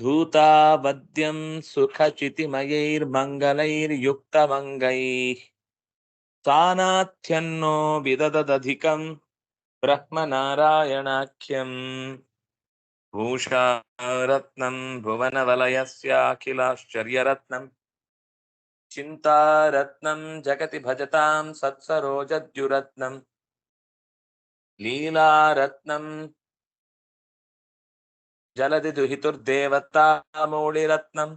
धूतावद्यं सुखचितिमयैर्मङ्गलैर्युक्तमङ्गैः सानाथ्यन्नो विदददधिकं ब्रह्मनारायणाख्यम् भूषारत्नं भुवनवलयस्याखिलाश्चर्यरत्नम् चिन्तारत्नं जगति भजतां सत्सरोजद्युरत्नम् लीलारत्नं जलधि दुहितुर्देवतामौळिरत्नं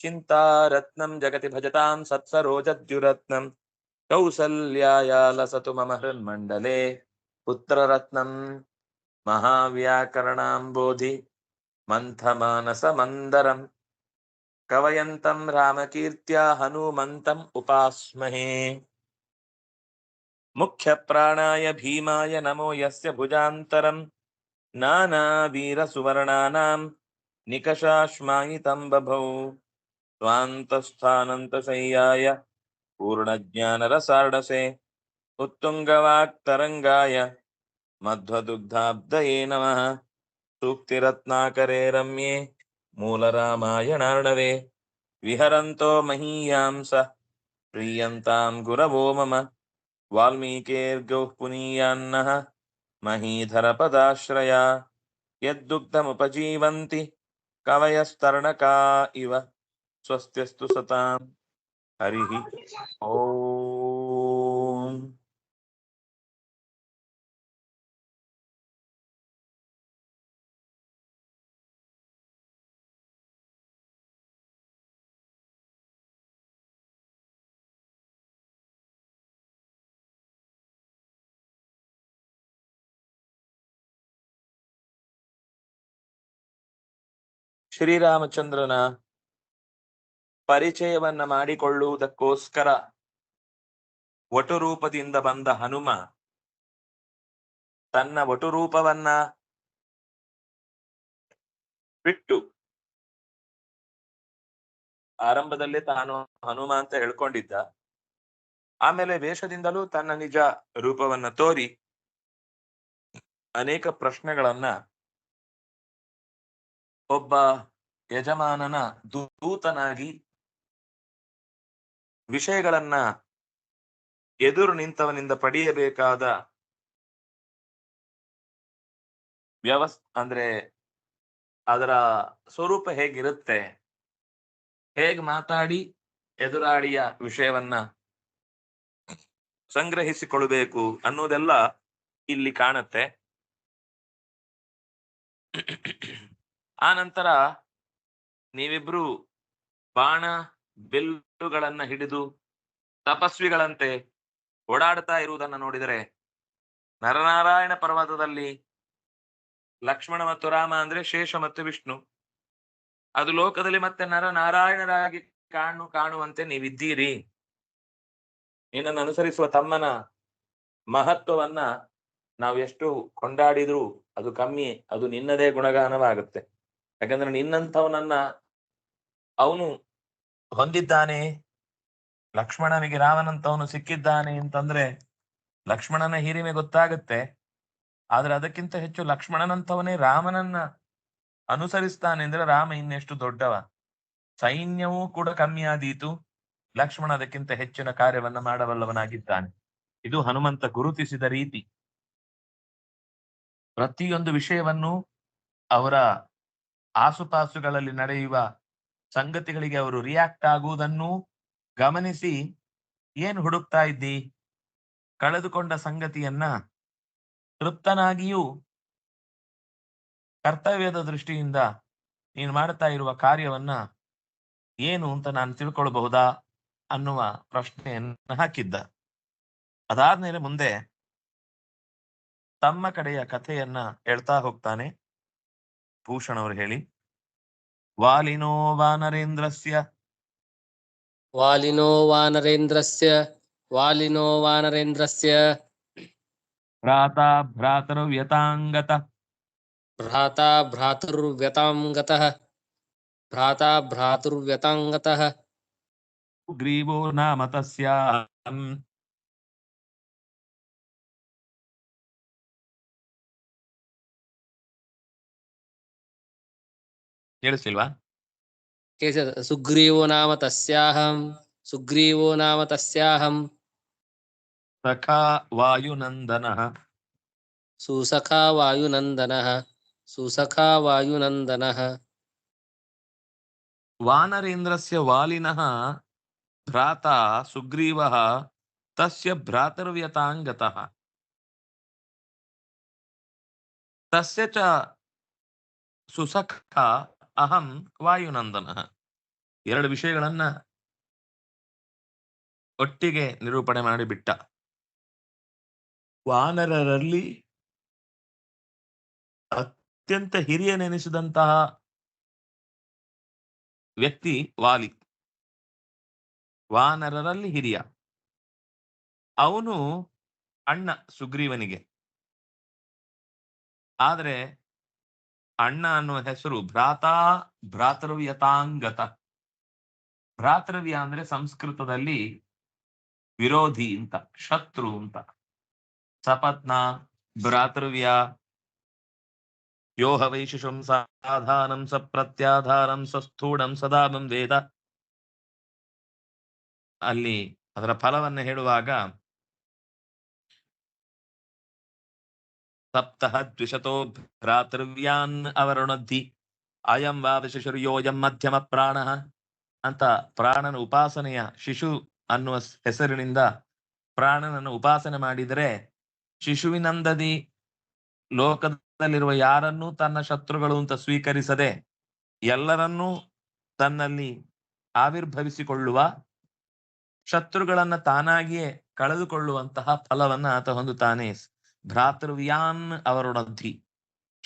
चिन्तारत्नं जगति भजतां सत्सरोजद्युरत्नं कौसल्याया लसतु मम हृन्मण्डले। पुत्ररत्नं महाव्याकरणाम्बोधि। मन्थमानसमन्दरम्। कवयन्तं रामकीर्त्या हनूमन्तम् उपास्महे। मुख्यप्राणाय भीमाय नमो यस्य भुजान्तरम्। नानावीरसुवर्णानां निकषाश्मायितं बभौ स्वान्तस्थानन्तशय्याय पूर्णज्ञानरसार्डसे उत्तुङ्गवाक्तरङ्गाय मध्वदुग्धाब्दये नमः। सूक्तिरत्नाकरे रम्ये मूलरामायणार्णवे। विहरन्तो महीयांस प्रीयन्तां गुरवो मम। वाल्मीकेर्गौः पुनीयान्नः। महीधरपदाश्रया। यद्दुग्धमुपजीवन्ति कवयस्तर्णका इव। स्वस्त्यस्तु सताम्। हरिः ॐ ಶ್ರೀರಾಮಚಂದ್ರನ ಪರಿಚಯವನ್ನ ಮಾಡಿಕೊಳ್ಳುವುದಕ್ಕೋಸ್ಕರ ವಟುರೂಪದಿಂದ ಬಂದ ಹನುಮ ತನ್ನ ವಟುರೂಪವನ್ನ ಬಿಟ್ಟು ಆರಂಭದಲ್ಲಿ ತಾನು ಹನುಮ ಅಂತ ಹೇಳ್ಕೊಂಡಿದ್ದ. ಆಮೇಲೆ ವೇಷದಿಂದಲೂ ತನ್ನ ನಿಜ ರೂಪವನ್ನ ತೋರಿ ಅನೇಕ ಪ್ರಶ್ನೆಗಳನ್ನ ಒಬ್ಬ ಯಜಮಾನನ ದೂತನಾಗಿ ವಿಷಯಗಳನ್ನ ಎದುರು ನಿಂತವನಿಂದ ಪಡೆಯಬೇಕಾದ ವ್ಯವಸ್, ಅಂದ್ರೆ ಅದರ ಸ್ವರೂಪ ಹೇಗಿರುತ್ತೆ? ಹೇಗೆ ಮಾತಾಡಿ ಎದುರಾಳಿಯ ವಿಷಯವನ್ನ ಸಂಗ್ರಹಿಸಿಕೊಳ್ಬೇಕು ಅನ್ನೋದೆಲ್ಲ ಇಲ್ಲಿ ಕಾಣುತ್ತೆ. ಆ ನಂತರ ನೀವಿಬ್ರು ಬಾಣ ಬಿಲ್ಲುಗಳನ್ನ ಹಿಡಿದು ತಪಸ್ವಿಗಳಂತೆ ಓಡಾಡ್ತಾ ಇರುವುದನ್ನ ನೋಡಿದರೆ ನರನಾರಾಯಣ ಪರ್ವತದಲ್ಲಿ ಲಕ್ಷ್ಮಣ ಮತ್ತು ರಾಮ ಅಂದ್ರೆ ಶೇಷ ಮತ್ತು ವಿಷ್ಣು. ಅದು ಲೋಕದಲ್ಲಿ ಮತ್ತೆ ನರನಾರಾಯಣರಾಗಿ ಕಾಣು ಕಾಣುವಂತೆ ನೀವಿದ್ದೀರಿ. ನಿನ್ನನ್ನು ಅನುಸರಿಸುವ ತಮ್ಮನ ಮಹತ್ವವನ್ನ ನಾವು ಎಷ್ಟು ಕೊಂಡಾಡಿದ್ರು ಅದು ಕಮ್ಮಿ, ಅದು ನಿನ್ನದೇ ಗುಣಗಾನವಾಗುತ್ತೆ. ಯಾಕಂದ್ರೆ ನಿನ್ನಂಥವನನ್ನ ಅವನು ಹೊಂದಿದ್ದಾನೆ. ಲಕ್ಷ್ಮಣನಿಗೆ ರಾಮನಂತವನು ಸಿಕ್ಕಿದ್ದಾನೆ ಅಂತಂದ್ರೆ ಲಕ್ಷ್ಮಣನ ಹಿರಿಮೆ ಗೊತ್ತಾಗುತ್ತೆ. ಆದ್ರೆ ಅದಕ್ಕಿಂತ ಹೆಚ್ಚು ಲಕ್ಷ್ಮಣನಂತವನೇ ರಾಮನನ್ನ ಅನುಸರಿಸ್ತಾನೆ ಅಂದ್ರೆ ರಾಮ ಇನ್ನೆಷ್ಟು ದೊಡ್ಡವ. ಸೈನ್ಯವೂ ಕೂಡ ಕಮ್ಮಿ ಆದೀತು. ಲಕ್ಷ್ಮಣ ಅದಕ್ಕಿಂತ ಹೆಚ್ಚಿನ ಕಾರ್ಯವನ್ನ ಮಾಡಬಲ್ಲವನಾಗಿದ್ದಾನೆ. ಇದು ಹನುಮಂತ ಗುರುತಿಸಿದ ರೀತಿ. ಪ್ರತಿಯೊಂದು ವಿಷಯವನ್ನು ಅವರ ಆಸುಪಾಸುಗಳಲ್ಲಿ ನಡೆಯುವ ಸಂಗತಿಗಳಿಗೆ ಅವರು ರಿಯಾಕ್ಟ್ ಆಗುವುದನ್ನು ಗಮನಿಸಿ, ಏನ್ ಹುಡುಕ್ತಾ ಇದ್ದಿ? ಕಳೆದುಕೊಂಡ ಸಂಗತಿಯನ್ನ ತೃಪ್ತನಾಗಿಯೂ ಕರ್ತವ್ಯದ ದೃಷ್ಟಿಯಿಂದ ನೀನು ಮಾಡ್ತಾ ಇರುವ ಕಾರ್ಯವನ್ನ ಏನು ಅಂತ ನಾನು ತಿಳ್ಕೊಳ್ಬಹುದಾ ಅನ್ನುವ ಪ್ರಶ್ನೆಯನ್ನ ಹಾಕಿದ್ದ. ಅದಾದ್ಮೇಲೆ ಮುಂದೆ ತಮ್ಮ ಕಡೆಯ ಕಥೆಯನ್ನ ಹೇಳ್ತಾ ಹೋಗ್ತಾನೆ. ಭೂಷಣ್ ಅವರು ಹೇಳಿ ವಾಲಿನೋ ವಾನರೇಂದ್ರಸ್ಯ ವಾಲಿನೋ ವಾನರೇಂದ್ರಸ್ಯ ವಾಲಿನೋ ವಾನರೇಂದ್ರಸ್ಯ ಭ್ರಾತ ಭ್ರಾತರು ವ್ಯತಾಂಗತ ಭ್ರಾತ ಭ್ರಾತರು ವ್ಯತಾಂಗತ ಭ್ರಾತ ಭ್ರಾತರು ವ್ಯತಾಂಗತ ಗ್ರೀವೋ ನಾಮ ತಸ್ಯಾಂ ಕೇಳಿಸ್ತಿಲ್ವಾ ಕೇಳಿಸ ಸುಗ್ರೀವೋ ನಾಮ ತಸ್ಯಾಹಂ ಸುಗ್ರೀವೋ ನಾಮ ತಸ್ಯಾಹಂ. ಸಖಾ ವಾಯುನಂದನಃ. ಸುಸಖಾ ವಾಯುನಂದನಃ ಸುಸಖಾ ವಾಯುನಂದನಃ. ವಾನರೇಂದ್ರಸ್ಯ ವಾಲಿನಃ ಭ್ರಾತ ಸುಗ್ರೀವಃ ತಸ್ಯ ಭ್ರಾತೃವ್ಯತಾಂಗತಃ. ತಸ್ಯ ಚ ಸುಸಖ ಅಹಂ ವಾಯುನಂದನ. ಎರಡು ವಿಷಯಗಳನ್ನ ಒಟ್ಟಿಗೆ ನಿರೂಪಣೆ ಮಾಡಿಬಿಟ್ಟ ವಾನರರಲ್ಲಿ ಅತ್ಯಂತ ಹಿರಿಯನೆನಿಸಿದಂತಹ ವ್ಯಕ್ತಿ ವಾಲಿ. ವಾನರರಲ್ಲಿ ಹಿರಿಯ. ಅವನು ಅಣ್ಣ ಸುಗ್ರೀವನಿಗೆ. ಆದ್ರೆ ಅಣ್ಣ ಅನ್ನುವ ಹೆಸರು ಭ್ರಾತ, ಭ್ರಾತೃವ್ಯತಾಂಗತ. ಭ್ರಾತೃವ್ಯ ಅಂದ್ರೆ ಸಂಸ್ಕೃತದಲ್ಲಿ ವಿರೋಧಿ ಅಂತ, ಶತ್ರು ಅಂತ. ಸಪತ್ನ, ಭ್ರಾತೃವ್ಯ. ಯೋಹ ವೈಶಿಷಂ ಸಾಧಾನಂ ಸ ಪ್ರತ್ಯಾಧಾರಂ ಸ ಸ್ಥೂಢಂ ಸದಾಮಂ ವೇದ. ಅಲ್ಲಿ ಅದರ ಫಲವನ್ನು ಹೇಳುವಾಗ ಸಪ್ತಃ ದ್ವಿಶತೋ ಭ್ರಾತೃವ್ಯಾನ್ ಅವರುಣದ್ದಿ ಅಯಂ ವಾ ಶಿಶುರ್ಯೋಯಂ ಮಧ್ಯಮ ಪ್ರಾಣ ಅಂತ ಪ್ರಾಣನ ಉಪಾಸನೆಯ ಶಿಶು ಅನ್ನುವ ಹೆಸರಿನಿಂದ ಪ್ರಾಣನನ್ನು ಉಪಾಸನೆ ಮಾಡಿದರೆ ಶಿಶುವಿನಂದದಿ ಲೋಕದಲ್ಲಿರುವ ಯಾರನ್ನೂ ತನ್ನ ಶತ್ರುಗಳು ಅಂತ ಸ್ವೀಕರಿಸದೆ ಎಲ್ಲರನ್ನೂ ತನ್ನಲ್ಲಿ ಆವಿರ್ಭವಿಸಿಕೊಳ್ಳುವ ಶತ್ರುಗಳನ್ನ ತಾನಾಗಿಯೇ ಕಳೆದುಕೊಳ್ಳುವಂತಹ ಫಲವನ್ನ ಆತ ಹೊಂದುತ್ತಾನೆ. ಭ್ರಾತೃವ್ಯಾನ್ ಅವರೊಡದ್ದಿ.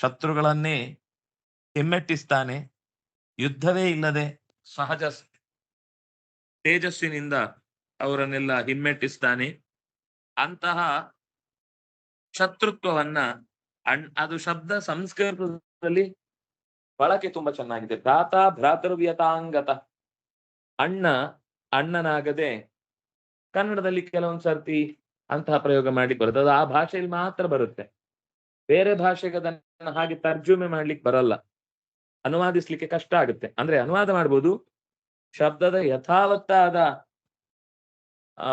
ಶತ್ರುಗಳನ್ನೇ ಹಿಮ್ಮೆಟ್ಟಿಸ್ತಾನೆ. ಯುದ್ಧವೇ ಇಲ್ಲದೆ ಸಹಜ ತೇಜಸ್ಸಿನಿಂದ ಅವರನ್ನೆಲ್ಲ ಹಿಮ್ಮೆಟ್ಟಿಸ್ತಾನೆ. ಅಂತಹ ಶತ್ರುತ್ವವನ್ನ ಅಣ್ ಅದು ಶಬ್ದ ಸಂಸ್ಕೃತದಲ್ಲಿ ಬಳಕೆ ತುಂಬಾ ಚೆನ್ನಾಗಿದೆ. ಭ್ರಾತ ಭ್ರಾತೃವ್ಯತಾಂಗತ. ಅಣ್ಣ ಅಣ್ಣನಾಗದೆ ಕನ್ನಡದಲ್ಲಿ ಕೆಲವೊಂದ್ ಸರ್ತಿ ಅಂತಹ ಪ್ರಯೋಗ ಮಾಡ್ಲಿಕ್ಕೆ ಬರುತ್ತೆ ಅದು ಆ ಭಾಷೆಯಲ್ಲಿ ಮಾತ್ರ ಬರುತ್ತೆ. ಬೇರೆ ಭಾಷೆಗೆ ಅದನ್ನ ಹಾಗೆ ತರ್ಜುಮೆ ಮಾಡ್ಲಿಕ್ಕೆ ಬರಲ್ಲ. ಅನುವಾದಿಸ್ಲಿಕ್ಕೆ ಕಷ್ಟ ಆಗುತ್ತೆ. ಅಂದ್ರೆ ಅನುವಾದ ಮಾಡ್ಬೋದು. ಶಬ್ದದ ಯಥಾವತ್ತಾದ, ಆ,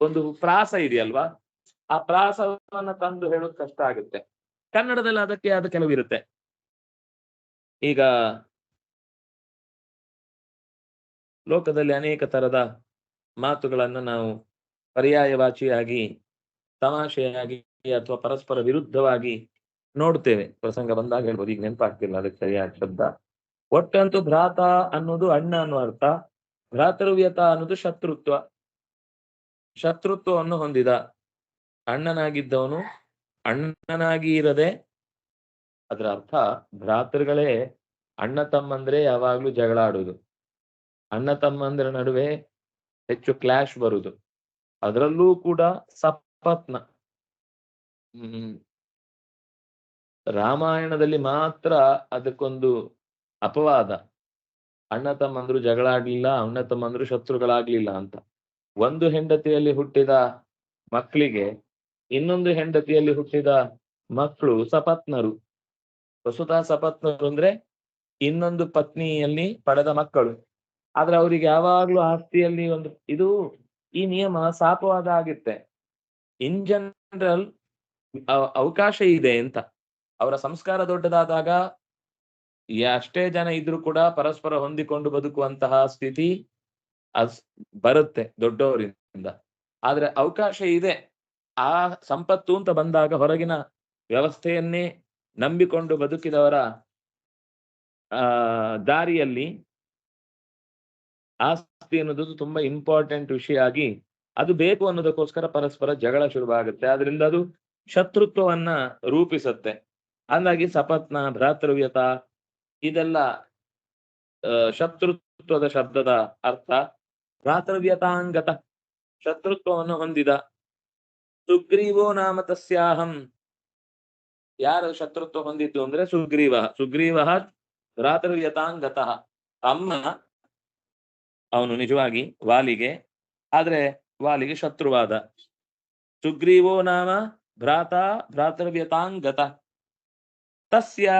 ಒಂದು ಪ್ರಾಸ ಇದೆಯಲ್ವಾ? ಆ ಪ್ರಾಸವನ್ನ ತಂದು ಹೇಳೋದು ಕಷ್ಟ ಆಗುತ್ತೆ. ಕನ್ನಡದಲ್ಲಿ ಅದಕ್ಕೆ ಆದ ಕೆಲವಿರುತ್ತೆ ಈಗ ಲೋಕದಲ್ಲಿ ಅನೇಕ ತರದ ಮಾತುಗಳನ್ನು ನಾವು ಪರ್ಯಾಯವಾಚಿಯಾಗಿ, ತಮಾಷೆಯಾಗಿ ಅಥವಾ ಪರಸ್ಪರ ವಿರುದ್ಧವಾಗಿ ನೋಡ್ತೇವೆ ಪ್ರಸಂಗ ಬಂದಾಗ ಹೇಳ್ಬೋದು, ಈಗ ನೆನಪಾಗ್ತಿಲ್ಲ, ಅದಕ್ಕೆ ಸರಿಯಾದ ಶಬ್ದ. ಒಟ್ಟಂತೂ ಭ್ರಾತ ಅನ್ನೋದು ಅಣ್ಣ ಅನ್ನೋ ಅರ್ಥ. ಭ್ರಾತೃವ್ಯತ ಅನ್ನೋದು ಶತ್ರುತ್ವ. ಶತ್ರುತ್ವವನ್ನು ಹೊಂದಿದ ಅಣ್ಣನಾಗಿದ್ದವನು ಅಣ್ಣನಾಗಿ ಇರದೆ, ಅದರ ಅರ್ಥ ಭ್ರಾತೃಗಳೇ ಅಣ್ಣ ತಮ್ಮಂದ್ರೆ ಯಾವಾಗ್ಲೂ ಜಗಳ ಆಡುದು ಅಣ್ಣ ತಮ್ಮಂದ್ರ ನಡುವೆ ಹೆಚ್ಚು ಕ್ಲಾಶ್ ಬರುದು. ಅದರಲ್ಲೂ ಕೂಡ ಸಪತ್ನ. ರಾಮಾಯಣದಲ್ಲಿ ಮಾತ್ರ ಅದಕ್ಕೊಂದು ಅಪವಾದ. ಅಣ್ಣ ತಮ್ಮಂದ್ರು ಜಗಳ ಆಗ್ಲಿಲ್ಲ, ಅಣ್ಣ ತಮ್ಮಂದ್ರು ಶತ್ರುಗಳಾಗ್ಲಿಲ್ಲ ಅಂತ. ಒಂದು ಹೆಂಡತಿಯಲ್ಲಿ ಹುಟ್ಟಿದ ಮಕ್ಕಳಿಗೆ ಇನ್ನೊಂದು ಹೆಂಡತಿಯಲ್ಲಿ ಹುಟ್ಟಿದ ಮಕ್ಕಳು ಸಪತ್ನರು. ವಸುತ ಸಪತ್ನರು ಅಂದ್ರೆ ಇನ್ನೊಂದು ಪತ್ನಿಯಲ್ಲಿ ಪಡೆದ ಮಕ್ಕಳು. ಆದ್ರೆ ಅವ್ರಿಗೆ ಯಾವಾಗ್ಲೂ ಆಸ್ತಿಯಲ್ಲಿ ಒಂದು, ಇದು ಈ ನಿಯಮ ಸಾಪವಾದ ಆಗಿತ್ತೆ. ಇನ್ ಜನರಲ್ ಅವಕಾಶ ಇದೆ ಅಂತ. ಅವರ ಸಂಸ್ಕಾರ ದೊಡ್ಡದಾದಾಗ ಎಷ್ಟೇ ಜನ ಇದ್ರೂ ಕೂಡ ಪರಸ್ಪರ ಹೊಂದಿಕೊಂಡು ಬದುಕುವಂತಹ ಸ್ಥಿತಿ ಬರುತ್ತೆ ದೊಡ್ಡವರಿಂದ. ಆದ್ರೆ ಅವಕಾಶ ಇದೆ. ಆ ಸಂಪತ್ತು ಅಂತ ಬಂದಾಗ ಹೊರಗಿನ ವ್ಯವಸ್ಥೆಯನ್ನೇ ನಂಬಿಕೊಂಡು ಬದುಕಿದವರ, ಆ, ದಾರಿಯಲ್ಲಿ ಆಸ್ತಿ ಅನ್ನೋದು ತುಂಬಾ ಇಂಪಾರ್ಟೆಂಟ್ ವಿಷಯ ಆಗಿ ಅದು ಬೇಕು ಅನ್ನೋದಕ್ಕೋಸ್ಕರ ಪರಸ್ಪರ ಜಗಳ ಶುರುವಾಗುತ್ತೆ. ಆದ್ರಿಂದ ಅದು ಶತ್ರುತ್ವವನ್ನ ರೂಪಿಸುತ್ತೆ. ಹಾಗಾಗಿ ಸಪತ್ನ, ಭ್ರಾತೃವ್ಯತ ಇದೆಲ್ಲ ಶತ್ರುತ್ವದ ಶಬ್ದದ ಅರ್ಥ. ಭ್ರಾತೃವ್ಯತಾಂಗತ ಶತ್ರುತ್ವವನ್ನು ಹೊಂದಿದ. ಸುಗ್ರೀವೋ ನಾಮ ತಸ್ಯಾಹಂ. ಯಾರು ಶತ್ರುತ್ವ ಹೊಂದಿದ್ದು ಅಂದ್ರೆ ಸುಗ್ರೀವ. ಸುಗ್ರೀವ ಭ್ರಾತೃವ್ಯತಾಂಗತ. ತಮ್ಮ ಅವನು ನಿಜವಾಗಿ ವಾಲಿಗೆ, ಆದ್ರೆ ವಾಲಿಗೆ ಶತ್ರುವಾದ. ಸುಗ್ರೀವೋ ನಾಮ ಭ್ರಾತ ಭ್ರಾತೃವ್ಯತಾಂಗತ. ತಸ್ಯ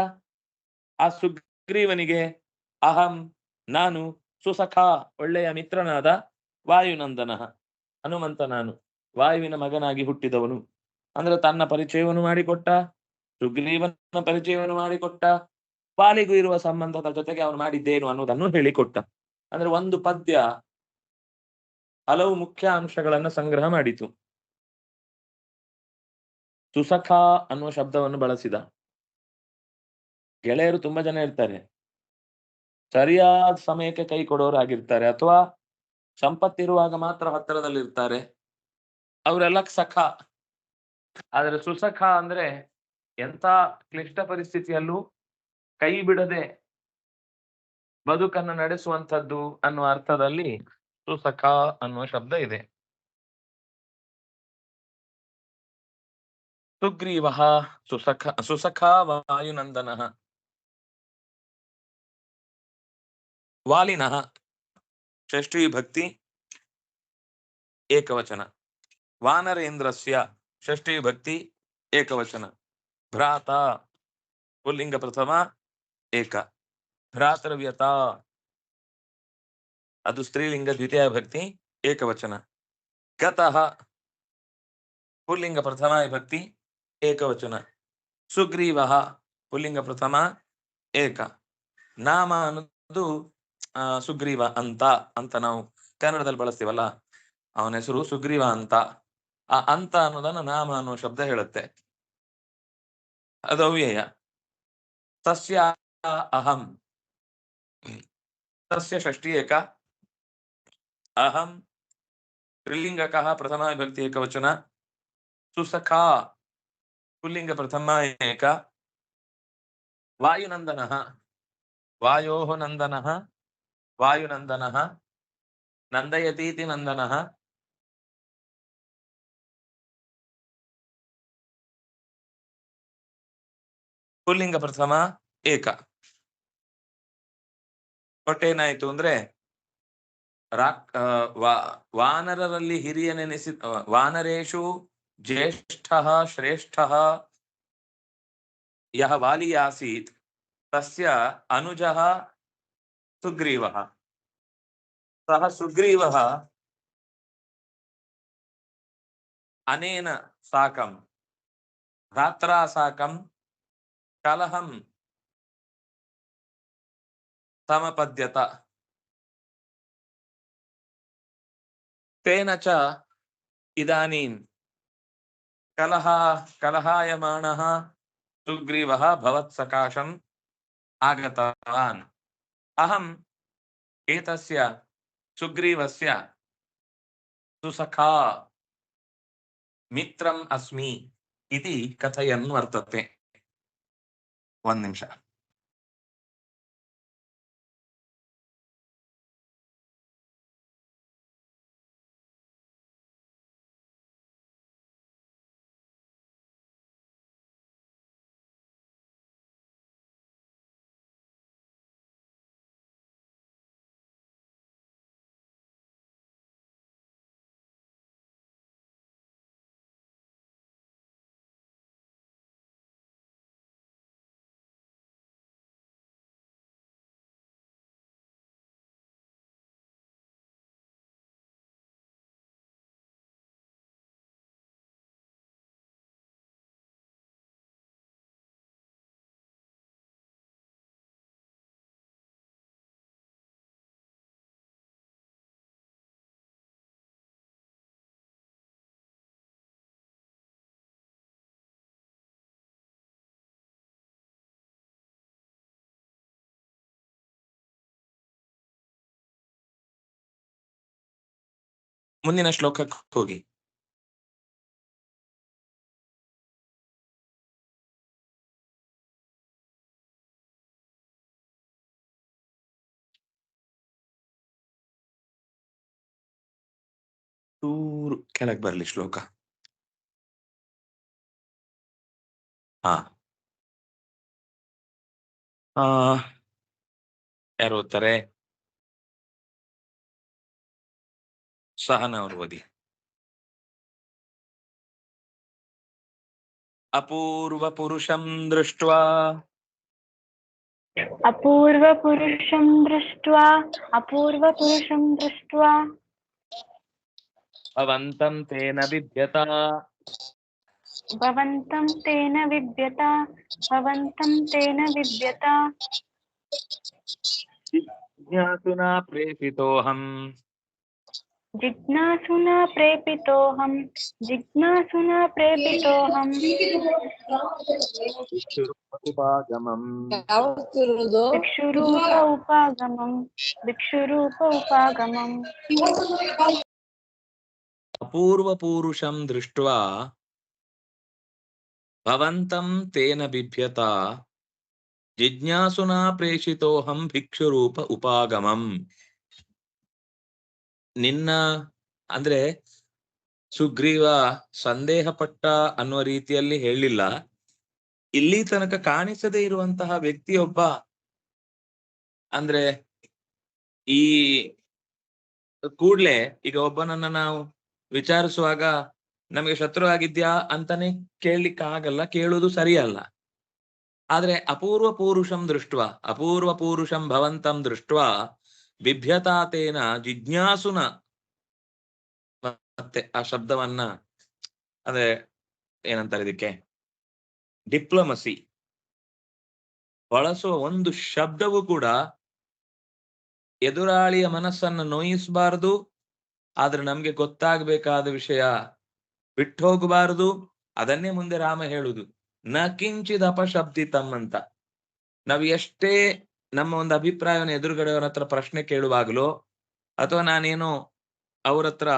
ಆ ಸುಗ್ರೀವನಿಗೆ, ಅಹಂ, ನಾನು ಸುಸಖ ಒಳ್ಳೆಯ ಮಿತ್ರನಾದ ವಾಯುನಂದನ. ಹನುಮಂತ ನಾನು, ವಾಯುವಿನ ಮಗನಾಗಿ ಹುಟ್ಟಿದವನು. ಅಂದ್ರೆ ತನ್ನ ಪರಿಚಯವನ್ನು ಮಾಡಿಕೊಟ್ಟ, ಸುಗ್ರೀವನ ಪರಿಚಯವನ್ನು ಮಾಡಿಕೊಟ್ಟ, ವಾಲಿಗೂ ಇರುವ ಸಂಬಂಧದ ಜೊತೆಗೆ ಅವನು ಮಾಡಿದ್ದೇನು ಅನ್ನೋದನ್ನು ಹೇಳಿಕೊಟ್ಟ. ಅಂದ್ರೆ ಒಂದು ಪದ್ಯ ಹಲವು ಮುಖ್ಯ ಅಂಶಗಳನ್ನ ಸಂಗ್ರಹ ಮಾಡಿತು. ಸುಸಖ ಅನ್ನುವ ಶಬ್ದವನ್ನು ಬಳಸಿದ. ಗೆಳೆಯರು ತುಂಬಾ ಜನ ಇರ್ತಾರೆ. ಸರಿಯಾದ ಸಮಯಕ್ಕೆ ಕೈ ಕೊಡೋರಾಗಿರ್ತಾರೆ ಅಥವಾ ಸಂಪತ್ತಿರುವಾಗ ಮಾತ್ರ ಹತ್ತಿರದಲ್ಲಿರ್ತಾರೆ. ಅವರೆಲ್ಲ ಸಖ. ಆದ್ರೆ ಸುಸಖ ಅಂದ್ರೆ ಎಂತ ಕ್ಲಿಷ್ಟ ಪರಿಸ್ಥಿತಿಯಲ್ಲೂ ಕೈ ಬಿಡದೆ ಬದುಕನ್ನು ನಡೆಸುವಂಥದ್ದು ಅನ್ನುವ ಅರ್ಥದಲ್ಲಿ ಸುಸಕ ಅನ್ನುವ ಶಬ್ದ ಇದೆ. ಸುಗ್ರೀವ ಸುಸಖ ಸುಸಖ ವಾಯುನಂದನ. ವಾಲಿನಃ. ಷಷ್ಠಿ ಭಕ್ತಿ ಏಕವಚನ. ವಾನರೇಂದ್ರಸ್ಯ ಷಷ್ಠಿ ಭಕ್ತಿ ಏಕವಚನ. ಭ್ರಾತ. ಪುಲ್ಲಿಂಗ ಪ್ರಥಮ. ಏಕ. ಭ್ರಾತೃವ್ಯತ. ಅದು ಸ್ತ್ರೀಲಿಂಗ ದ್ವಿತೀಯ ಭಕ್ತಿ ಏಕವಚನ. ಗತಃ, ಪುಲ್ಲಿಂಗ ಪ್ರಥಮ ವಿಭಕ್ತಿ, ಏಕವಚನ. ಸುಗ್ರೀವ, ಪುಲ್ಲಿಂಗ ಪ್ರಥಮ, ಏಕ. ನಾಮ ಅನ್ನೋದು ಸುಗ್ರೀವ ಅಂತ ಅಂತ ನಾವು ಕನ್ನಡದಲ್ಲಿ ಬಳಸ್ತೀವಲ್ಲ, ಅವನ ಹೆಸರು ಸುಗ್ರೀವ ಅಂತ. ಆ ಅಂತ ಅನ್ನೋದನ್ನ ನಾಮ ಅನ್ನೋ ಶಬ್ದ ಹೇಳುತ್ತೆ. ಅದು ಅವ್ಯಯ. ತಸ್ಯ ಅಹಂ. ತಸ್ಯ ಷಷ್ಠಿ ಏಕ ಅಹಂ ಸ್ತ್ರೀಲಿಂಗಕಃ ಪ್ರಥಮ ವಿಭಕ್ತಿ ಏಕವಚನ ಸುಸಖಾ ಪುಲ್ಲಿಂಗ ಪ್ರಥಮ ಏಕ ವಾಯುನಂದನಃ ವಾಯೋಃ ನಂದನಃ ವಾಯುನಂದನಃ ನಂದಯತೀತಿ ನಂದನಃ ಏಕ ಒಟ್ಟೇನಾಯ್ತು ಅಂದ್ರೆ, ರಾಕ್ ವಾನರರಲ್ಲಿ ಹಿರಿಯನೆನಿಸಿ ವಾನರೇಶು ಜ್ಯೇಷ್ಠ ಶ್ರೇಷ್ಠ ಯಹ ವಾಲಿ ಆಸೀತ್, ತಸ್ಯ ಅನುಜ ಸುಗ್ರೀವಃ. ಸಹ ಸುಗ್ರೀವಃ ಅನೇನ ಸಾಕಂ ಭ್ರಾತ್ರಾ ಸಾಕಂ, ಕಲಹಂ ಸಮಪದ್ಯತ ತೇನ ಚ ಇದಾನೀನ್. ಕಲಹ ಕಲಹಾಯಮಾಣಃ ಸುಗ್ರೀವಃ ಭವತ್ಸಕಾಶಂ ಆಗತವಾನ್. ಅಹಂ ಏತಸ್ಯ ಸುಗ್ರೀವಸ್ಯ ಸುಸಖಾ ಮಿತ್ರಂ ಅಸ್ಮಿ ಇತಿ ಕಥೆಯನ್ನು ವರ್ತತೆ ಒಂದ್ ನಿಮಿಷ. ಮುಂದಿನ ಶ್ಲೋಕಕ್ಕೆ ಹೋಗಿ ಚೂರು ಕೆಳಗೆ ಬರ್ಲಿ ಶ್ಲೋಕ ಹಾ ಆ ಯಾರು ಓದ್ತಾರೆ सहन සහන अपूर्व पुरुषम दृष्ट्वा अपूर्व पुरुषम दृष्ट्वा अपूर्व पुरुषम दृष्ट्वा भवन्तं तेन विद्यता भवन्तं तेन विद्यता भवन्तं तेन विद्यता जिज्ञासुना प्रेषितोऽहम् జిజ్ఞాసునా ప్రేపితోహం జిజ్ఞాసునా ప్రేపితోహం భిక్షురూప ఉపాగమం భిక్షురూప ఉపాగమం అపూర్వ అపూర్వపూరుషం దృష్ట్వా భవంతం తేన బిభ్యత జిజ్ఞాసునా ప్రేషితోహం భిక్షురూప ఉపాగమం ನಿನ್ನ ಅಂದ್ರೆ ಸುಗ್ರೀವ ಸಂದೇಹ ಪಟ್ಟ ಅನ್ನುವ ರೀತಿಯಲ್ಲಿ ಹೇಳಿಲ್ಲ. ಇಲ್ಲಿ ತನಕ ಕಾಣಿಸದೇ ಇರುವಂತಹ ವ್ಯಕ್ತಿಯೊಬ್ಬ ಅಂದ್ರೆ ಈ ಕೂಡ್ಲೆ ಈಗ ಒಬ್ಬನನ್ನ ನಾವು ವಿಚಾರಿಸುವಾಗ ನಮಗೆ ಶತ್ರು ಆಗಿದ್ಯಾ ಅಂತಾನೆ ಕೇಳಲಿಕ್ಕೆ ಆಗಲ್ಲ ಕೇಳುವುದು ಸರಿಯಲ್ಲ. ಆದ್ರೆ ಅಪೂರ್ವ ಪೂರುಷಂ ದೃಷ್ಟ ಅಪೂರ್ವ ಪೂರುಷಂ ಭವಂತಂ ದೃಷ್ಟ ಬಿಭ್ಯತಾತೇನ ಜಿಜ್ಞಾಸುನ. ಮತ್ತೆ ಆ ಶಬ್ದವನ್ನ, ಅಂದ್ರೆ ಏನಂತಾರೆ ಇದಕ್ಕೆ? ಡಿಪ್ಲೊಮಸಿ. ಬಳಸುವ ಒಂದು ಶಬ್ದವು ಕೂಡ ಎದುರಾಳಿಯ ಮನಸ್ಸನ್ನು ನೋಯಿಸಬಾರದು, ಆದ್ರೆ ನಮ್ಗೆ ಗೊತ್ತಾಗಬೇಕಾದ ವಿಷಯ ಬಿಟ್ಟು ಹೋಗಬಾರದು ಅದನ್ನೇ ಮುಂದೆ ರಾಮ ಹೇಳುದು. ನ ಕಿಂಚಿದ ಅಪಶಬ್ದಿ ತಮ್ಮಂತ ನಾವು ಎಷ್ಟೇ ನಮ್ಮ ಒಂದು ಅಭಿಪ್ರಾಯವನ್ನು ಎದುರುಗಡೆಯವರ ಹತ್ರ ಪ್ರಶ್ನೆ ಕೇಳುವಾಗಲೋ ಅಥವಾ ನಾನೇನು ಅವ್ರ ಹತ್ರ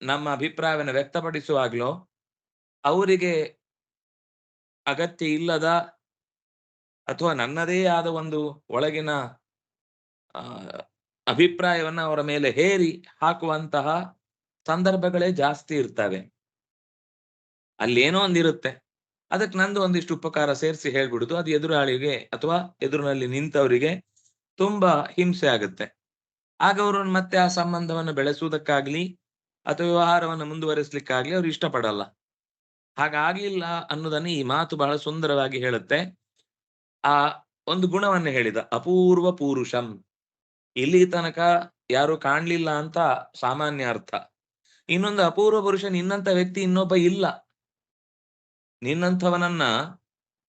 ನಮ್ಮ ಅಭಿಪ್ರಾಯವನ್ನು ವ್ಯಕ್ತಪಡಿಸುವಾಗಲೋ ಅವರಿಗೆ ಅಗತ್ಯ ಇಲ್ಲದ ಅಥವಾ ನನ್ನದೇ ಆದ ಒಂದು ಒಳಗಿನ ಅಭಿಪ್ರಾಯವನ್ನು ಅವರ ಮೇಲೆ ಹೇರಿ ಹಾಕುವಂತಹ ಸಂದರ್ಭಗಳೇ ಜಾಸ್ತಿ ಇರ್ತವೆ. ಅಲ್ಲೇನೋ ಒಂದಿರುತ್ತೆ. ಅದಕ್ಕೆ ನಂದು ಒಂದಿಷ್ಟು ಉಪಕಾರ ಸೇರಿಸಿ ಹೇಳ್ಬಿಡುದು. ಅದು ಎದುರಾಳಿಗೆ ಅಥವಾ ಎದುರಿನಲ್ಲಿ ನಿಂತವರಿಗೆ ತುಂಬಾ ಹಿಂಸೆ ಆಗುತ್ತೆ. ಆಗ ಅವರು ಮತ್ತೆ ಆ ಸಂಬಂಧವನ್ನು ಬೆಳೆಸುವುದಕ್ಕಾಗ್ಲಿ ಅಥವಾ ವ್ಯವಹಾರವನ್ನು ಮುಂದುವರಿಸ್ಲಿಕ್ಕಾಗ್ಲಿ ಅವ್ರು ಇಷ್ಟಪಡಲ್ಲ. ಹಾಗಾಗ್ಲಿಲ್ಲ ಅನ್ನೋದನ್ನ ಈ ಮಾತು ಬಹಳ ಸುಂದರವಾಗಿ ಹೇಳುತ್ತೆ. ಆ ಒಂದು ಗುಣವನ್ನು ಹೇಳಿದ, ಅಪೂರ್ವ ಪುರುಷಂ. ಇಲ್ಲಿ ತನಕ ಯಾರು ಕಾಣ್ಲಿಲ್ಲ ಅಂತ ಸಾಮಾನ್ಯ ಅರ್ಥ. ಇನ್ನೊಂದು, ಅಪೂರ್ವ ಪುರುಷ ನಿನ್ನಂತ ವ್ಯಕ್ತಿ ಇನ್ನೊಬ್ಬ ಇಲ್ಲ. ನಿನ್ನಂಥವನನ್ನ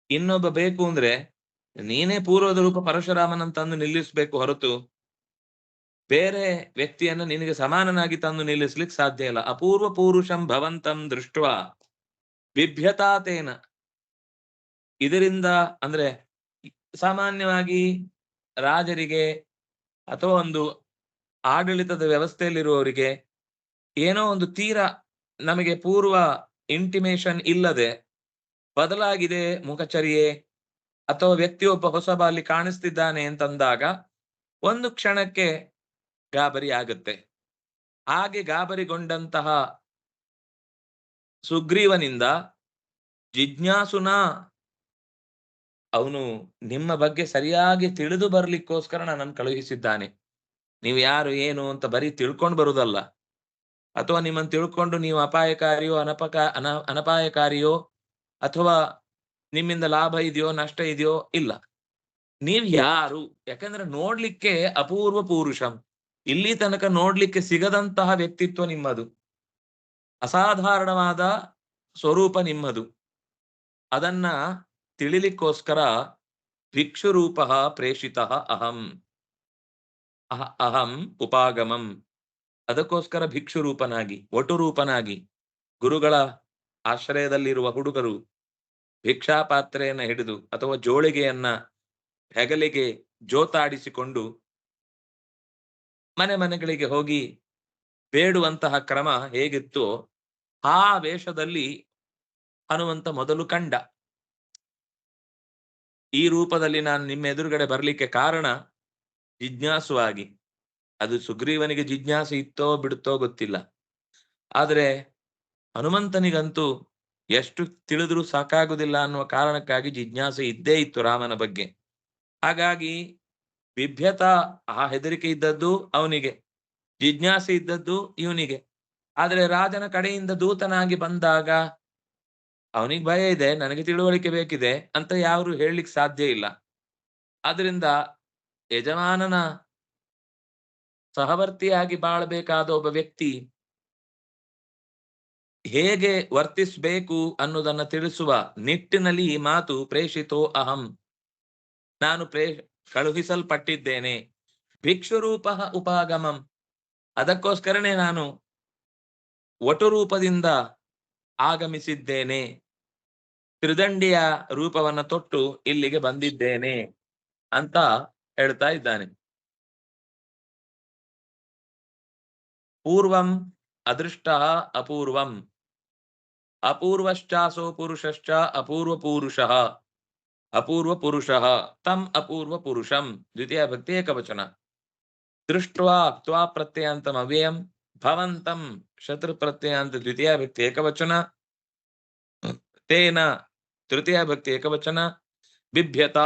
ಇನ್ನೊಬ್ಬ ಬೇಕು ಅಂದ್ರೆ ನೀನೇ ಪೂರ್ವದ ರೂಪ ಪರಶುರಾಮನನ್ನು ತಂದು ನಿಲ್ಲಿಸ್ಬೇಕು ಹೊರತು ಬೇರೆ ವ್ಯಕ್ತಿಯನ್ನ ನಿನಗೆ ಸಮಾನನಾಗಿ ತಂದು ನಿಲ್ಲಿಸ್ಲಿಕ್ಕೆ ಸಾಧ್ಯ ಇಲ್ಲ. ಅಪೂರ್ವ ಪೂರುಷಂ ಭವಂತಂ ದೃಷ್ಟ ಬಿಭ್ಯತಾತೇನ. ಇದರಿಂದ ಅಂದ್ರೆ ಸಾಮಾನ್ಯವಾಗಿ ರಾಜರಿಗೆ ಅಥವಾ ಒಂದು ಆಡಳಿತದ ವ್ಯವಸ್ಥೆಯಲ್ಲಿರುವವರಿಗೆ ಏನೋ ಒಂದು ತೀರ ನಮಗೆ ಪೂರ್ವ ಇಂಟಿಮೇಷನ್ ಇಲ್ಲದೆ ಬದಲಾಗಿದೆ ಮುಖಚರ್ಯೆ ಅಥವಾ ವ್ಯಕ್ತಿಯೊಬ್ಬ ಹೊಸಬ ಅಲ್ಲಿ ಕಾಣಿಸ್ತಿದ್ದಾನೆ ಅಂತಂದಾಗ ಒಂದು ಕ್ಷಣಕ್ಕೆ ಗಾಬರಿ ಆಗುತ್ತೆ. ಹಾಗೆ ಗಾಬರಿಗೊಂಡಂತಹ ಸುಗ್ರೀವನಿಂದ ಜಿಜ್ಞಾಸುನ ಅವನು ನಿಮ್ಮ ಬಗ್ಗೆ ಸರಿಯಾಗಿ ತಿಳಿದು ಬರ್ಲಿಕ್ಕೋಸ್ಕರ ನನ್ನನ್ನು ಕಳುಹಿಸಿದ್ದಾನೆ. ನೀವು ಯಾರು, ಏನು ಅಂತ ಬರೀ ತಿಳ್ಕೊಂಡು ಬರುವುದಲ್ಲ. ಅಥವಾ ನಿಮ್ಮನ್ನು ತಿಳ್ಕೊಂಡು ನೀವು ಅಪಾಯಕಾರಿಯೋ, ಅನಪಕ, ಅನ, ಅನಪಾಯಕಾರಿಯೋ ಅಥವಾ ನಿಮ್ಮಿಂದ ಲಾಭ ಇದೆಯೋ, ನಷ್ಟ ಇದೆಯೋ ಇಲ್ಲ. ನೀವ್ ಯಾರು? ಯಾಕಂದ್ರೆ ನೋಡ್ಲಿಕ್ಕೆ ಅಪೂರ್ವ ಪುರುಷಂ. ಇಲ್ಲಿ ತನಕ ನೋಡ್ಲಿಕ್ಕೆ ಸಿಗದಂತಹ ವ್ಯಕ್ತಿತ್ವ ನಿಮ್ಮದು. ಅಸಾಧಾರಣವಾದ ಸ್ವರೂಪ ನಿಮ್ಮದು. ಅದನ್ನ ತಿಳಿಲಿಕ್ಕೋಸ್ಕರ ಭಿಕ್ಷುರೂಪ ಪ್ರೇಷಿತ ಅಹಂ. ಅಹ ಉಪಾಗಮಂ. ಅದಕ್ಕೋಸ್ಕರ ಭಿಕ್ಷುರೂಪನಾಗಿ, ಒಟುರೂಪನಾಗಿ, ಗುರುಗಳ ಆಶ್ರಯದಲ್ಲಿರುವ ಹುಡುಗರು ಭಿಕ್ಷಾಪಾತ್ರೆಯನ್ನ ಹಿಡಿದು ಅಥವಾ ಜೋಳಿಗೆಯನ್ನ ಹೆಗಲಿಗೆ ಜೋತಾಡಿಸಿಕೊಂಡು ಮನೆ ಮನೆಗಳಿಗೆ ಹೋಗಿ ಬೇಡುವಂತಹ ಕ್ರಮ ಹೇಗಿತ್ತು ಆ ವೇಷದಲ್ಲಿ ಹನುಮಂತ ಮೊದಲು ಕಂಡ. ಈ ರೂಪದಲ್ಲಿ ನಾನು ನಿಮ್ಮ ಎದುರುಗಡೆ ಬರಲಿಕ್ಕೆ ಕಾರಣ ಜಿಜ್ಞಾಸುವಾಗಿ. ಅದು ಸುಗ್ರೀವನಿಗೆ ಜಿಜ್ಞಾಸೆ ಇತ್ತೋ ಬಿಡುತ್ತೋ ಗೊತ್ತಿಲ್ಲ. ಆದ್ರೆ ಹನುಮಂತನಿಗಂತೂ ಎಷ್ಟು ತಿಳಿದ್ರೂ ಸಾಕಾಗುದಿಲ್ಲ ಅನ್ನುವ ಕಾರಣಕ್ಕಾಗಿ ಜಿಜ್ಞಾಸೆ ಇದ್ದೇ ಇತ್ತು ರಾಮನ ಬಗ್ಗೆ. ಹಾಗಾಗಿ ಬಿಭ್ಯತ ಆ ಹೆದರಿಕೆ ಇದ್ದದ್ದು ಅವನಿಗೆ, ಜಿಜ್ಞಾಸೆ ಇದ್ದದ್ದು ಇವನಿಗೆ. ಆದ್ರೆ ರಾಜನ ಕಡೆಯಿಂದ ದೂತನಾಗಿ ಬಂದಾಗ, ಅವನಿಗೆ ಭಯ ಇದೆ, ನನಗೆ ತಿಳುವಳಿಕೆ ಬೇಕಿದೆ ಅಂತ ಯಾರು ಹೇಳಲಿಕ್ಕೆ ಸಾಧ್ಯ ಇಲ್ಲ. ಆದ್ರಿಂದ ಯಜಮಾನನ ಸಹವರ್ತಿಯಾಗಿ ಬಾಳಬೇಕಾದ ಒಬ್ಬ ವ್ಯಕ್ತಿ ಹೇಗೆ ವರ್ತಿಸಬೇಕು ಅನ್ನೋದನ್ನ ತಿಳಿಸುವ ನಿಟ್ಟಿನಲ್ಲಿ ಈ ಮಾತು ಪ್ರೇಷಿತೋ ಅಹಂ. ನಾನು ಪ್ರೇ, ಕಳುಹಿಸಲ್ಪಟ್ಟಿದ್ದೇನೆ. ಭಿಕ್ಷುರೂಪ ಉಪಾಗಮಂ. ಅದಕ್ಕೋಸ್ಕರನೇ ನಾನು ವಟುರೂಪದಿಂದ ಆಗಮಿಸಿದ್ದೇನೆ. ತ್ರಿದಂಡಿಯ ರೂಪವನ್ನ ತೊಟ್ಟು ಇಲ್ಲಿಗೆ ಬಂದಿದ್ದೇನೆ ಅಂತ ಹೇಳ್ತಾ ಇದ್ದಾನೆ. ಪೂರ್ವಂ ಅದೃಷ್ಟ ಅಪೂರ್ವಂ. ಅಪೂರ್ವಶ್ಚಾಸೋ ಪುರುಷಶ್ಚ ಅಪೂರ್ವ ಪುರುಷಃ ಅಪೂರ್ವ ಪುರುಷಃ ತಂ ಅಪೂರ್ವ ಪುರುಷಂ ದ್ವಿತೀಯ ಭಕ್ತಿ ಏಕವಚನ ದೃಷ್ಟ್ವಾ ಕ್ತ್ವಾ ಪ್ರತ್ಯಯಾಂತಂ ಅವ್ಯಯಂ ಭವಂತಂ ಶತ್ರು ಪ್ರತ್ಯಯಾಂತ ದ್ವಿತೀಯ ಭಕ್ತಿ ಏಕವಚನ ತೇನ ತೃತೀಯ ಭಕ್ತಿ ಏಕವಚನ ಬಿಭ್ಯತ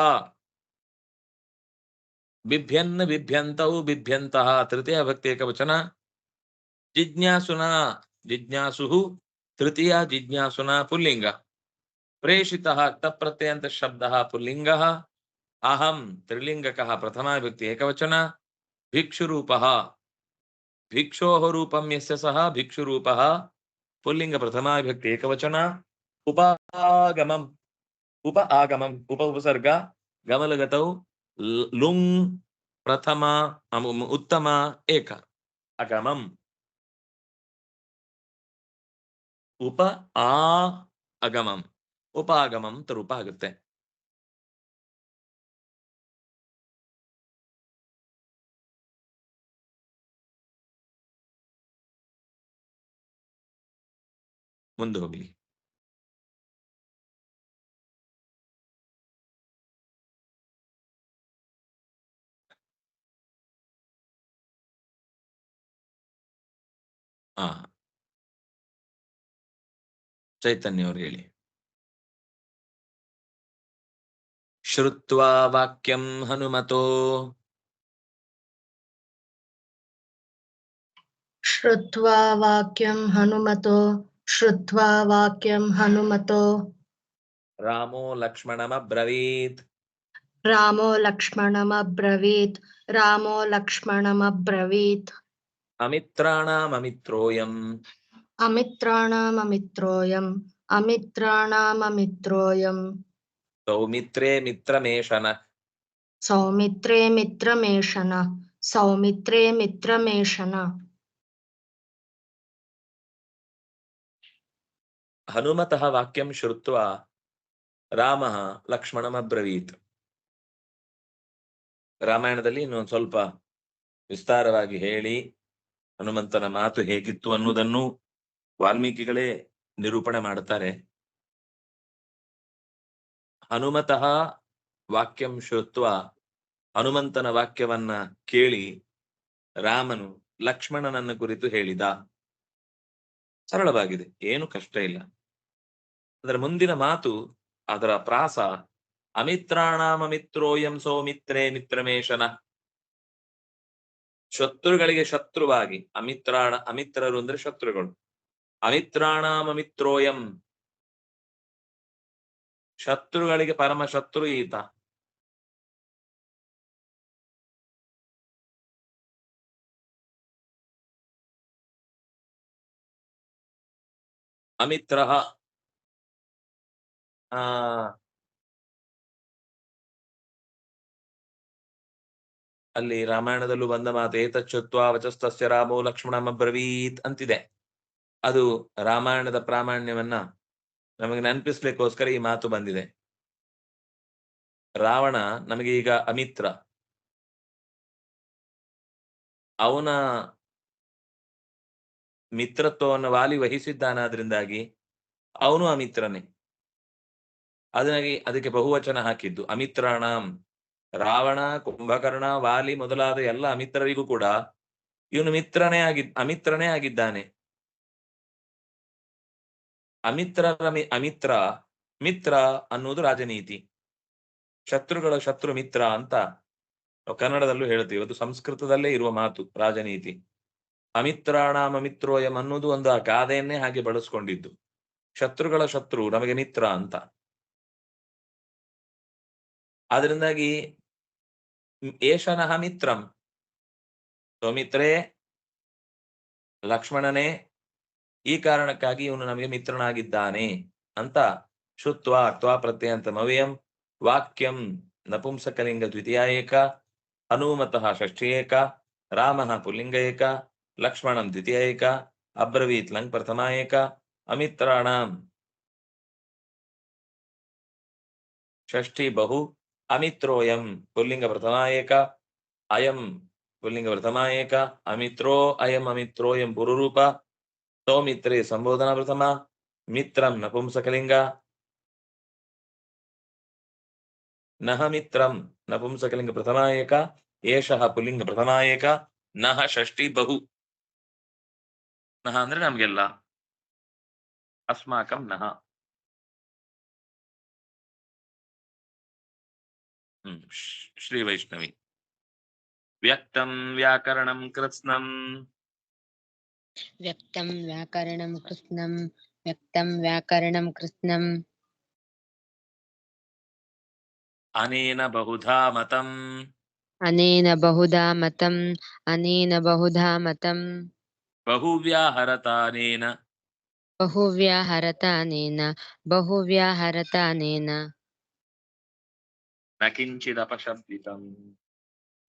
ಬಿಭ್ಯನ್ ಬಿಭ್ಯಂತೌ ಬಿಭ್ಯಂತಃ ತೃತೀಯ ಭಕ್ತಿ ಏಕವಚನ ಜಿಜ್ಞಾಸುನಾ ಜಿಜ್ಞಾಸು ತೃತೀಯ ಜಿಜ್ಞಾಸುನ ಪುಲ್ಲಿಂಗ ಪ್ರೇಷಿತಃ ತಪ್ರತ್ಯಂತ ಶಬ್ದ ಪುಲ್ಲಿಂಗ ಅಹಂ ತ್ರಿಲಿಂಗಕ ಪ್ರಥಮ ವಿಭಕ್ತಿ ಏಕವಚನ ಭಿಕ್ಷುರೂಪಃ ಭಿಕ್ಷೋಃ ರೂಪಂ ಯಸ್ಯ ಸಹ ಭಿಕ್ಷುರೂಪಃ ಪುಲ್ಲಿಂಗ ಪ್ರಥಮ ವಿಭಕ್ತಿ ಏಕವಚನ ಉಪಾಗಮಂ ಉಪ ಆಗಮಂ ಉಪ ಉಪಸರ್ಗ ಗಮಲಗತೌ ಲ್- ಲುಂಗ್ ಪ್ರಥಮ ಅಮು- ಉತ್ತಮ ಏಕ ಅಗಮಂ ಉಪ ಆ ಅಗಮಂ. ಉಪಾಗಮಂ ಅಂತ ರೂಪ ಆಗುತ್ತೆ. ಮುಂದೆ ಹೋಗ್ಲಿ. ಹಾ ಚೈತನ್ಯ ಹೇಳಿ. ಶ್ರುತ್ವಾ ವಾಕ್ಯಂ ಹನುಮತೋ. ಶ್ರುತ್ವಾ ವಾಕ್ಯಂ ಹನುಮತೋ. ಶ್ರುತ್ವಾ ವಾಕ್ಯಂ ಹನುಮತೋ. ರಾಮೋ ಲಕ್ಷ್ಮಣಮಬ್ರವೀತ್. ರಾಮೋ ಲಕ್ಷ್ಮಣಮಬ್ರವೀತ್. ರಾಮೋ ಲಕ್ಷ್ಮಣಮಬ್ರವೀತ್. ಅಮಿತ್ರಾಣಾಮಮಿತ್ರೋಯಂ. अमित्राणाममित्रोऽयम् अमित्राणाममित्रोऽयम् ಸೌಮಿತ್ರೇ ಮಿತ್ರಮೇಷನ सौमित्रे मित्रमेषण सौमित्रे मित्रमेषण ಹನುಮತಃ ವಾಕ್ಯಂ ಶ್ರುತ್ವಾ ರಾಮ ಲಕ್ಷ್ಮಣಮಬ್ರವೀತ್ ರಾಮಾಯಣದಲ್ಲಿ ಇನ್ನೊಂದು ಸ್ವಲ್ಪ ವಿಸ್ತಾರವಾಗಿ ಹೇಳಿ ಹನುಮಂತನ ಮಾತು ಹೇಗಿತ್ತು ಅನ್ನುವುದನ್ನು ವಾಲ್ಮೀಕಿಗಳೇ ನಿರೂಪಣೆ ಮಾಡುತ್ತಾರೆ. ಹನುಮತಃ ವಾಕ್ಯಂ ಶ್ರುತ್ವ, ಹನುಮಂತನ ವಾಕ್ಯವನ್ನ ಕೇಳಿ ರಾಮನು ಲಕ್ಷ್ಮಣನನ್ನ ಕುರಿತು ಹೇಳಿದ. ಸರಳವಾಗಿದೆ, ಏನು ಕಷ್ಟ ಇಲ್ಲ. ಅದರ ಮುಂದಿನ ಮಾತು, ಅದರ ಪ್ರಾಸ ಅಮಿತ್ರಾಣಾಮ ಮಿತ್ರೋಯಂ ಸೋಮಿತ್ರೇ ಮಿತ್ರಮೇಶನ. ಶತ್ರುಗಳಿಗೆ ಶತ್ರುವಾಗಿ, ಅಮಿತ್ರಾಣ, ಅಮಿತ್ರರು ಅಂದ್ರೆ ಶತ್ರುಗಳು. ಅಮಿತ್ರಾಣಾಮಮಿತ್ರೋಯಂ. ಶತ್ರುಗಳಿಗೆ ಪರಮ ಶತ್ರು ಈತ ಅಮಿತ್ರ ಅಲ್ಲಿ ರಾಮಾಯಣದಲ್ಲೂ ಬಂದ ಮಾತು, ಏತಚ್ಚುತ್ವ ವಚಸ್ತಸ್ಯ ರಾಮೋ ಲಕ್ಷ್ಮಣಮಬ್ರವೀತ್ ಅಂತಿದೆ. ಅದು ರಾಮಾಯಣದ ಪ್ರಾಮಾಣ್ಯವನ್ನ ನಮಗೆ ನೆನಪಿಸ್ಲಿಕ್ಕೋಸ್ಕರ ಈ ಮಾತು ಬಂದಿದೆ. ರಾವಣ ನಮಗೆ ಈಗ ಅಮಿತ್ರ. ಅವನ ಮಿತ್ರತ್ವವನ್ನು ವಾಲಿ ವಹಿಸಿದ್ದಾನಾದ್ರಿಂದಾಗಿ ಅವನು ಅಮಿತ್ರನೇ. ಅದನಾಗಿ ಅದಕ್ಕೆ ಬಹುವಚನ ಹಾಕಿದ್ದು, ಅಮಿತ್ರಾಣಂ, ರಾವಣ, ಕುಂಭಕರ್ಣ, ವಾಲಿ ಮೊದಲಾದ ಎಲ್ಲ ಅಮಿತ್ರರಿಗೂ ಕೂಡ ಇವನು ಮಿತ್ರನೇ ಆಗಿದ್, ಅಮಿತ್ರನೇ ಆಗಿದ್ದಾನೆ. ಅಮಿತ್ರರ ಅಮಿತ್ರ, ಮಿತ್ರ ಅನ್ನುವುದು ರಾಜನೀತಿ. ಶತ್ರುಗಳ ಶತ್ರು ಮಿತ್ರ ಅಂತ ಕನ್ನಡದಲ್ಲೂ ಹೇಳ್ತೀವಿ ಅದು ಸಂಸ್ಕೃತದಲ್ಲೇ ಇರುವ ಮಾತು ರಾಜನೀತಿ. ಅಮಿತ್ರಾಣಾಮ ಮಿತ್ರೋಯಂ ಅನ್ನೋದು ಒಂದು ಆ ಗಾದೆಯನ್ನೇ ಹಾಗೆ ಬಳಸ್ಕೊಂಡಿದ್ದು. ಶತ್ರುಗಳ ಶತ್ರು ನಮಗೆ ಮಿತ್ರ ಅಂತ. ಅದರಿಂದಾಗಿ ಏಷನಃ ಮಿತ್ರಂ. ಸೌಮಿತ್ರೇ, ಲಕ್ಷ್ಮಣನೇ ಈ ಕಾರಣಕ್ಕಾಗಿ ಇವನು ನಮಗೆ ಮಿತ್ರನಾಗಿದ್ದಾನೆ ಅಂತ ಶುತ್ವ ತ್ವಾ ಪ್ರತ್ಯಂತ ಮವ್ಯಂ ವಾಕ್ಯಂ ನಪುಂಸಕಲಿಂಗ ದ್ವಿತೀಯ ಏಕ, ಹನುಮತಃ ಷಷ್ಠಿ ಏಕ, ರಾಮನ ಪುಲ್ಲಿಂಗ ಏಕ, ಲಕ್ಷ್ಮಣಂ ದ್ವಿತೀಯ ಏಕ, ಅಬ್ರವೀತ್ ಲಂಗ್ ಪ್ರಥಮ ಏಕ, ಅಮಿತ್ರಾಣಾಂ ಷಷ್ಠಿ ಬಹು, ಅಮಿತ್ರೋಯಂ ಪುಲ್ಲಿಂಗ ಪ್ರಥಮ ಏಕ, ಅಯಂ ಪುಲ್ಲಿಂಗ ಪ್ರಥಮ ಏಕ, ಅಮಿತ್ರೋ ಅಯಂ ಅಮಿತ್ರೋಯಂ ಪುರುರೂಪ ಸೌಮಿತ್ರೇ, ಸಂಬೋಧನಾ ಪ್ರಥಮ, ಮಿತ್ರಂ, ನಪುಂಸಕಲಿಂಗ. ನಹ ಮಿತ್ರಂ, ನಪುಂಸಕಲಿಂಗ ಪ್ರಥಮ ಏಕ ಏಷಃ ಪುಲ್ಲಿಂಗ ಪ್ರಥಮ ಏಕ ನಹ ಷಷ್ಠಿ ಬಹು. ನಹ ಅಂದ್ರೆ ನಮ್ಗೆಲ್ಲ. ಅಸ್ಮಾಕಂ ನಹ. ಶ್ರೀ ವೈಷ್ಣವಿ. ವ್ಯಕ್ತಂ ವ್ಯಾಕರಣಂ ಕೃತ್ಸ್ನಂ. వ్యక్తం వ్యాకరణం కృష్ణం వ్యక్తం వ్యాకరణం కృష్ణం అనేన బహుధా మతం. అనేన బహుధా మతం అనేన బహుధా మతం. బహువ్యాహరతానేన. బహువ్యాహరతానేన బహువ్యాహరతానేన. నకించిదపశబ్దితం.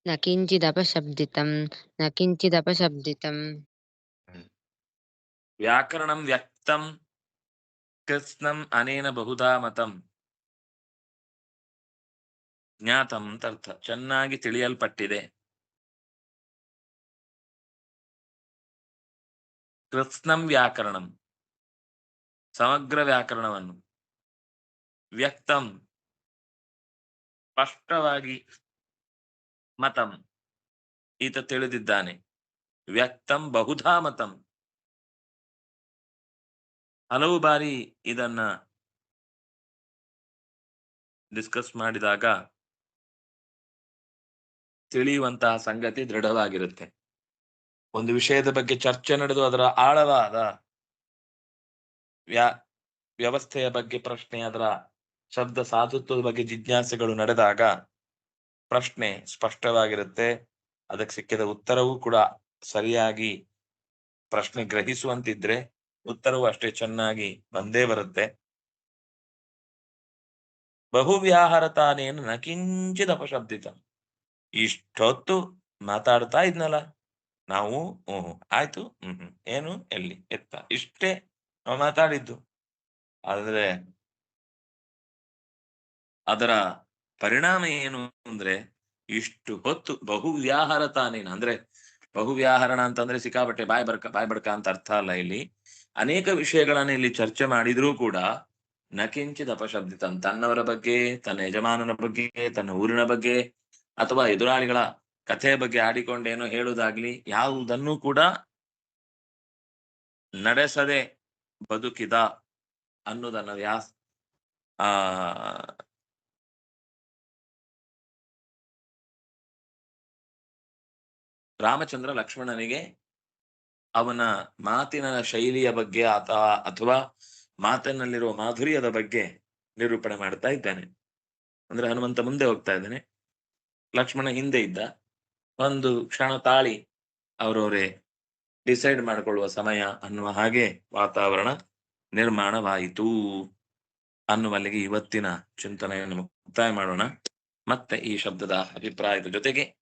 నకించిదపశబ్దితం నకించిదపశబ్దితం. ವ್ಯಾಕರಣಂ ವ್ಯಕ್ತಂ ಕೃಷ್ಣಂ ಅನೇನ బహుధా మతం ಜ್ಞಾತಂ ಅಂತರ್ಥ ಚೆನ್ನಾಗಿ ತಿಳಿಯಲ್ಪಟ್ಟಿದೆ. ಕೃಷ್ಣಂ ವ್ಯಾಕರಣಂ. ಸಮಗ್ರ ವ್ಯಾಕರಣವನ್ನು. ವ್ಯಕ್ತಂ. ಸ್ಪಷ್ಟವಾಗಿ ಮತಂ. ಈತ ತಿಳಿದಿದ್ದಾನೆ. ವ್ಯಕ್ತಂ ಬಹುಧಾ ಮತಂ. ಹಲವು ಬಾರಿ ಇದನ್ನ ಡಿಸ್ಕಸ್ ಮಾಡಿದಾಗ ತಿಳಿಯುವಂತಹ ಸಂಗತಿ ದೃಢವಾಗಿರುತ್ತೆ. ಒಂದು ವಿಷಯದ ಬಗ್ಗೆ ಚರ್ಚೆ ನಡೆದು ಅದರ ಆಳವಾದ ವ್ಯಾ, ವ್ಯವಸ್ಥೆಯ ಬಗ್ಗೆ ಪ್ರಶ್ನೆ, ಅದರ ಶಬ್ದ ಸಾಧುತ್ವದ ಬಗ್ಗೆ ಜಿಜ್ಞಾಸೆಗಳು ನಡೆದಾಗ ಪ್ರಶ್ನೆ ಸ್ಪಷ್ಟವಾಗಿರುತ್ತೆ. ಅದಕ್ಕೆ ಸಿಕ್ಕಿದ ಉತ್ತರವೂ ಕೂಡ ಸರಿಯಾಗಿ ಪ್ರಶ್ನೆ ಗ್ರಹಿಸುವಂತಿದ್ರೆ ಉತ್ತರವು ಅಷ್ಟೇ ಚೆನ್ನಾಗಿ ಬಂದೇ ಬರುತ್ತೆ. ಬಹುವ್ಯಾಹರತಾನೇನು ನ ಕಿಂಚಿದ ಅಪಶಬ್ದಿತ. ಇಷ್ಟೊತ್ತು ಮಾತಾಡ್ತಾ ಇದ್ನಲ್ಲ, ನಾವು ಹ್ಮ್ ಆಯ್ತು, ಹ್ಮ್ ಏನು, ಎಲ್ಲಿ, ಎತ್ತ, ಇಷ್ಟೇ ನಾವು ಮಾತಾಡಿದ್ದು. ಆದ್ರೆ ಅದರ ಪರಿಣಾಮ ಏನು ಅಂದ್ರೆ ಇಷ್ಟು ಹೊತ್ತು ಬಹುವ್ಯಾಹಾರ ತಾನೇನು ಅಂದ್ರೆ ಬಹುವ್ಯಾಹರಣ ಅಂತಂದ್ರೆ ಸಿಕ್ಕಾಪಟ್ಟೆ ಬಾಯ್ ಬರ್ಕ ಬಾಯ್ ಬಡ್ಕ ಅಂತ ಅರ್ಥ ಅಲ್ಲ ಇಲ್ಲಿ. ಅನೇಕ ವಿಷಯಗಳನ್ನ ಇಲ್ಲಿ ಚರ್ಚೆ ಮಾಡಿದ್ರೂ ಕೂಡ ನಕಿಂಚಿದ ಅಪಶಬ್ದಿತ ತನ್ನವರ ಬಗ್ಗೆ, ತನ್ನ ಯಜಮಾನನ ಬಗ್ಗೆ, ತನ್ನ ಊರಿನ ಬಗ್ಗೆ ಅಥವಾ ಎದುರಾಳಿಗಳ ಕಥೆಯ ಬಗ್ಗೆ ಆಡಿಕೊಂಡೇನೋ ಹೇಳುವುದಾಗ್ಲಿ ಯಾವುದನ್ನು ಕೂಡ ನಡೆಸದೆ ಬದುಕಿದ ಅನ್ನೋದನ್ನ ವ್ಯಾಸ್, ಆ, ರಾಮಚಂದ್ರ ಲಕ್ಷ್ಮಣನಿಗೆ ಅವನ ಮಾತಿನ ಶೈಲಿಯ ಬಗ್ಗೆ ಅಥವಾ ಅಥವಾ ಮಾತಿನಲ್ಲಿರುವ ಮಾಧುರ್ಯದ ಬಗ್ಗೆ ನಿರೂಪಣೆ ಮಾಡ್ತಾ ಇದ್ದಾನೆ. ಅಂದ್ರೆ ಹನುಮಂತ ಮುಂದೆ ಹೋಗ್ತಾ ಇದ್ದಾನೆ. ಲಕ್ಷ್ಮಣ ಹಿಂದೆ ಇದ್ದ. ಒಂದು ಕ್ಷಣ ತಾಳಿ ಅವರವರೇ ಡಿಸೈಡ್ ಮಾಡಿಕೊಳ್ಳುವ ಸಮಯ ಅನ್ನುವ ಹಾಗೆ ವಾತಾವರಣ ನಿರ್ಮಾಣವಾಯಿತು. ಅನ್ನುವಲ್ಲಿಗೆ ಇವತ್ತಿನ ಚಿಂತನೆಯನ್ನು ಮುಕ್ತಾಯ ಮಾಡೋಣ. ಮತ್ತೆ ಈ ಶಬ್ದದ ಅಭಿಪ್ರಾಯದ ಜೊತೆಗೆ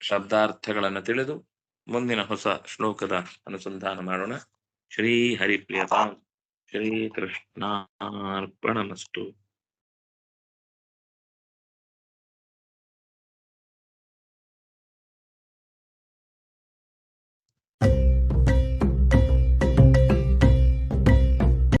ಶಬ್ದಾರ್ಥಗಳನ್ನು ತಿಳಿದು ಮುಂದಿನ ಹೊಸ ಶ್ಲೋಕದ ಅನುಸಂಧಾನ ಮಾಡೋಣ. ಶ್ರೀ ಹರಿಪ್ರಿಯತಾ ಶ್ರೀ ಕೃಷ್ಣಾರ್ಪಣಮಸ್ತು